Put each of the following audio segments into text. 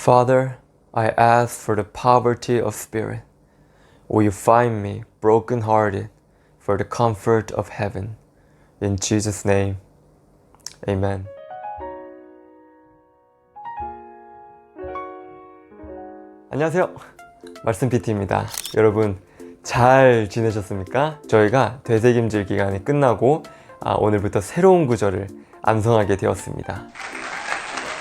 Father, I ask for the poverty of spirit. Will you find me brokenhearted for the comfort of heaven? In Jesus' name, amen. 안녕하세요. 말씀 PT입니다. 여러분, 잘 지내셨습니까? 저희가 되새김질 기간이 끝나고 아, 오늘부터 새로운 구절을 암송하게 되었습니다.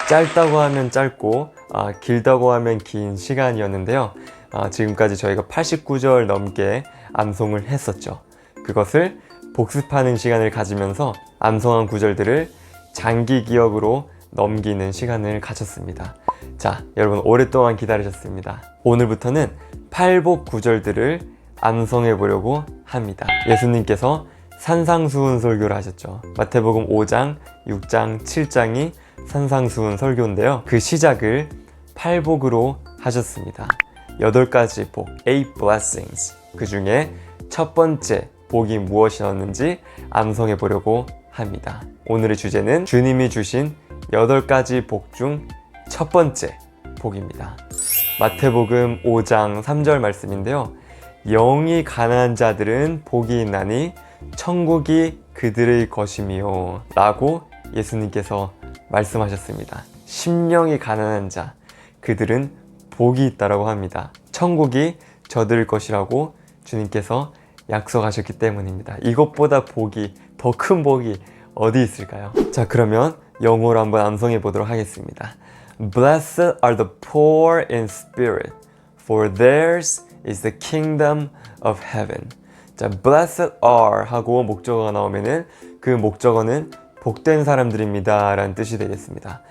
짧다고 하면 짧고 아, 길다고 하면 긴 시간이었는데요. 아, 지금까지 저희가 89절 넘게 암송을 했었죠. 그것을 복습하는 시간을 가지면서 암송한 구절들을 장기 기억으로 넘기는 시간을 가졌습니다. 자, 여러분 오랫동안 기다리셨습니다. 오늘부터는 팔복 구절들을 암송해 보려고 합니다. 예수님께서 산상수훈 설교를 하셨죠. 마태복음 5장, 6장, 7장이 산상수훈 설교인데요. 그 시작을 팔복으로 하셨습니다. 여덟 가지 복, eight blessings. 그 중에 첫 번째 복이 무엇이었는지 암송해 보려고 합니다. 오늘의 주제는 주님이 주신 여덟 가지 복 중 첫 번째 복입니다. 마태복음 5장 3절 말씀인데요. 영이 가난한 자들은 복이 있나니 천국이 그들의 것이미요. 라고 예수님께서 말씀하셨습니다. 심령이 가난한 자, 그들은 복이 있다라고 합니다. 천국이 저들 것이라고 주님께서 약속하셨기 때문입니다. 이것보다 복이, 더 큰 복이 어디 있을까요? 자, 그러면 영어로 한번 암송해 보도록 하겠습니다. Blessed are the poor in spirit, for theirs is the kingdom of heaven. 자, blessed are 하고 목적어가 나오면은 그 목적어는 복된 사람들입니다. 라는 뜻이 되겠습니다.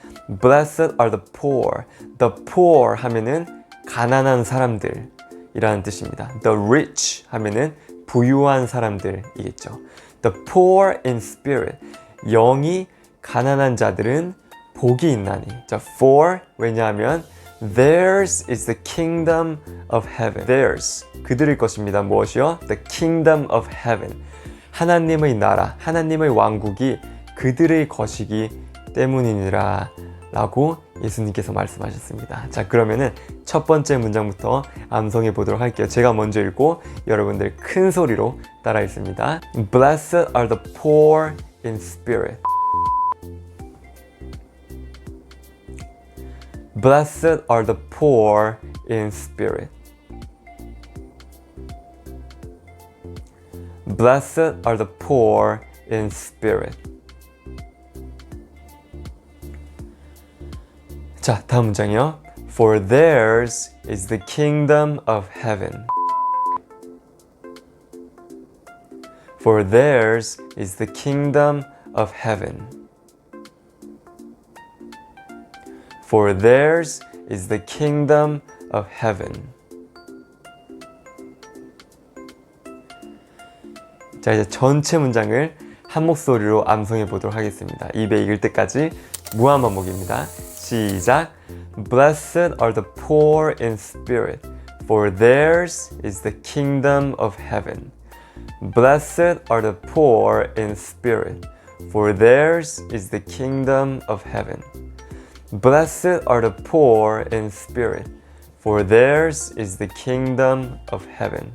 Blessed are the poor. The poor 하면은 가난한 사람들 이라는 뜻입니다. The rich 하면은 부유한 사람들이겠죠. The poor in spirit. 영이 가난한 자들은 복이 있나니. 자, for 왜냐하면 theirs is the kingdom of heaven. theirs 그들의 것입니다. 무엇이요? The kingdom of heaven. 하나님의 나라, 하나님의 왕국이 그들의 것이기 때문이니라 라고 예수님께서 말씀하셨습니다. 자, 그러면은 첫 번째 문장부터 암송해 보도록 할게요. 제가 먼저 읽고 여러분들 큰 소리로 따라 읽습니다. Blessed are the poor in spirit. Blessed are the poor in spirit. Blessed are the poor in spirit. 자, 다음 문장이요. For theirs is the kingdom of heaven. For theirs is the kingdom of heaven. For theirs is the kingdom of heaven. 자, 이제 전체 문장을 한 목소리로 암송해 보도록 하겠습니다. 입에 익을 때까지 무한 반복입니다. 시작. Blessed are the poor in spirit, for theirs is the kingdom of heaven. Blessed are the poor in spirit, for theirs is the kingdom of heaven. Blessed are the poor in spirit, for theirs is the kingdom of heaven.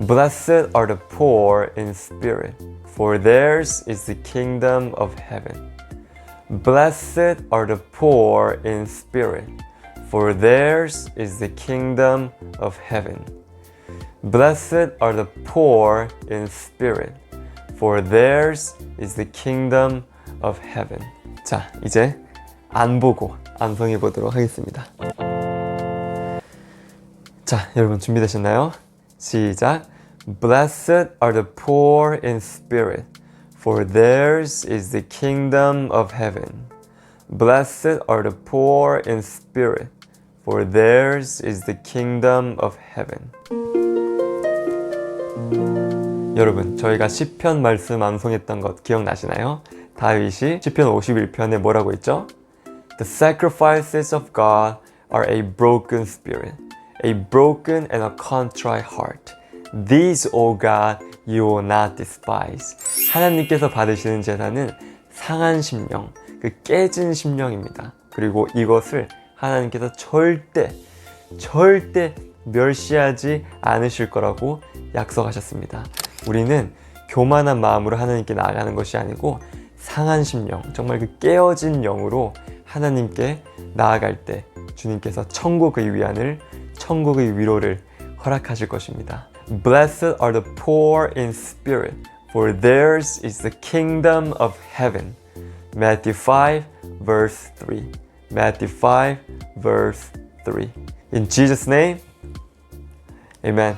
Blessed are the poor in spirit, for theirs is the kingdom of heaven. Blessed are the poor in spirit, for theirs is the kingdom of heaven. Blessed are the poor in spirit, for theirs is the kingdom of heaven. 자, 이제 안 보고 암송해 보도록 하겠습니다. 자, 여러분 준비되셨나요? 시작. Blessed are the poor in spirit, for theirs is the kingdom of heaven. Blessed are the poor in spirit, for theirs is the kingdom of heaven. 여러분, 저희가 시편 말씀 암송했던 것 기억나시나요? 다윗이 시편 51편에 뭐라고 했죠? The sacrifices of God are a broken spirit, a broken and a contrite heart. These, O God, you will not despise. 하나님께서 받으시는 제사는 상한 심령, 그 깨진 심령입니다. 그리고 이것을 하나님께서 절대 절대 멸시하지 않으실 거라고 약속하셨습니다. 우리는 교만한 마음으로 하나님께 나아가는 것이 아니고 상한 심령, 정말 그 깨어진 영으로 하나님께 나아갈 때 주님께서 천국의 위안을, 천국의 위로를 허락하실 것입니다. Blessed are the poor in spirit, for theirs is the kingdom of heaven. Matthew 5, verse 3. Matthew 5, verse 3. In Jesus' name, amen.